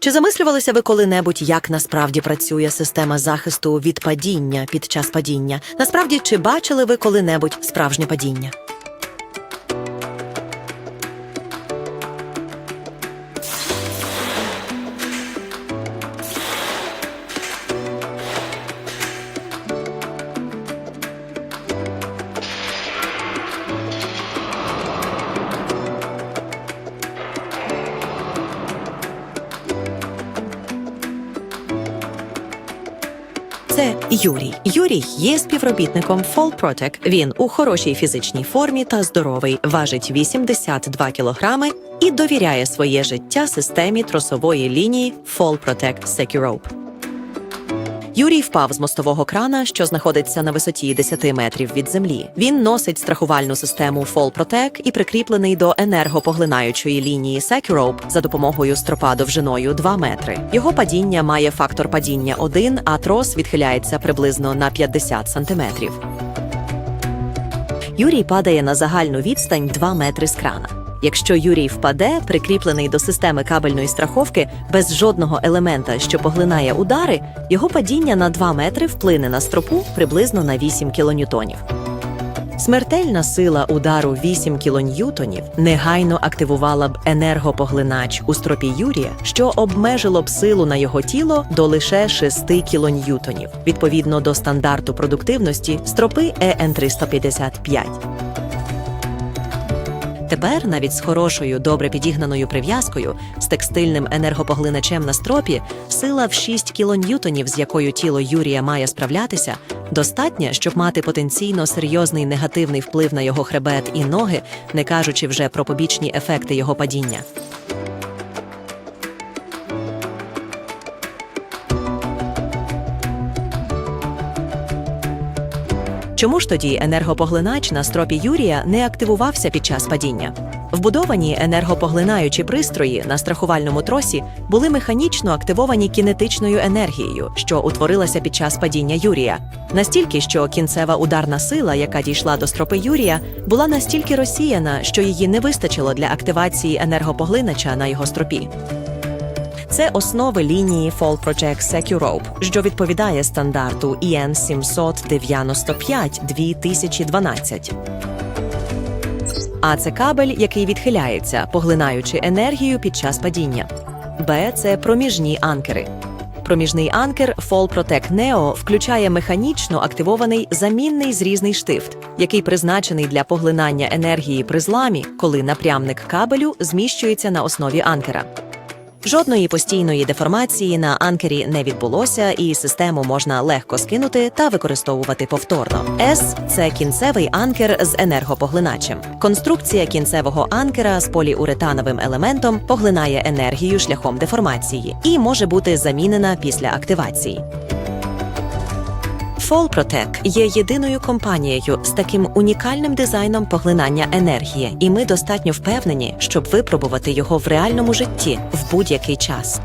Чи замислювалися ви коли-небудь, як насправді працює система захисту від падіння під час падіння? Насправді, чи бачили ви коли-небудь справжнє падіння? Це Юрій. Юрій є співробітником Fall Protec. Він у хорошій фізичній формі та здоровий, важить 82 кілограми і довіряє своє життя системі тросової лінії Fall Protect Securope. Юрій впав з мостового крана, що знаходиться на висоті 10 метрів від землі. Він носить страхувальну систему Fall Protect і прикріплений до енергопоглинаючої лінії Securope за допомогою стропа довжиною 2 метри. Його падіння має фактор падіння 1, а трос відхиляється приблизно на 50 сантиметрів. Юрій падає на загальну відстань 2 метри з крана. Якщо Юрій впаде, прикріплений до системи кабельної страховки без жодного елемента, що поглинає удари, його падіння на 2 метри вплине на стропу приблизно на 8 кілоньютонів. Смертельна сила удару 8 кілоньютонів негайно активувала б енергопоглинач у стропі Юрія, що обмежило б силу на його тіло до лише 6 кілоньютонів, відповідно до стандарту продуктивності стропи Е ЕН 355. Тепер, навіть з хорошою, добре підігнаною прив'язкою, з текстильним енергопоглиначем на стропі, сила в 6 кілоньютонів, з якою тіло Юрія має справлятися, достатня, щоб мати потенційно серйозний негативний вплив на його хребет і ноги, не кажучи вже про побічні ефекти його падіння. Чому ж тоді енергопоглинач на стропі Юрія не активувався під час падіння? Вбудовані енергопоглинаючі пристрої на страхувальному тросі були механічно активовані кінетичною енергією, що утворилася під час падіння Юрія. Настільки, що кінцева ударна сила, яка дійшла до стропи Юрія, була настільки розсіяна, що її не вистачило для активації енергопоглинача на його стропі. Це основи лінії Fall Project Securope, що відповідає стандарту EN 795 2012. А це кабель, який відхиляється, поглинаючи енергію під час падіння. Б це проміжні анкери. Проміжний анкер Fall Protect Neo включає механічно активований замінний зрізний штифт, який призначений для поглинання енергії при зламі, коли напрямник кабелю зміщується на основі анкера. Жодної постійної деформації на анкері не відбулося, і систему можна легко скинути та використовувати повторно. С це кінцевий анкер з енергопоглиначем. Конструкція кінцевого анкера з поліуретановим елементом поглинає енергію шляхом деформації і може бути замінена після активації. Fall Protec є єдиною компанією з таким унікальним дизайном поглинання енергії, і ми достатньо впевнені, щоб випробувати його в реальному житті в будь-який час.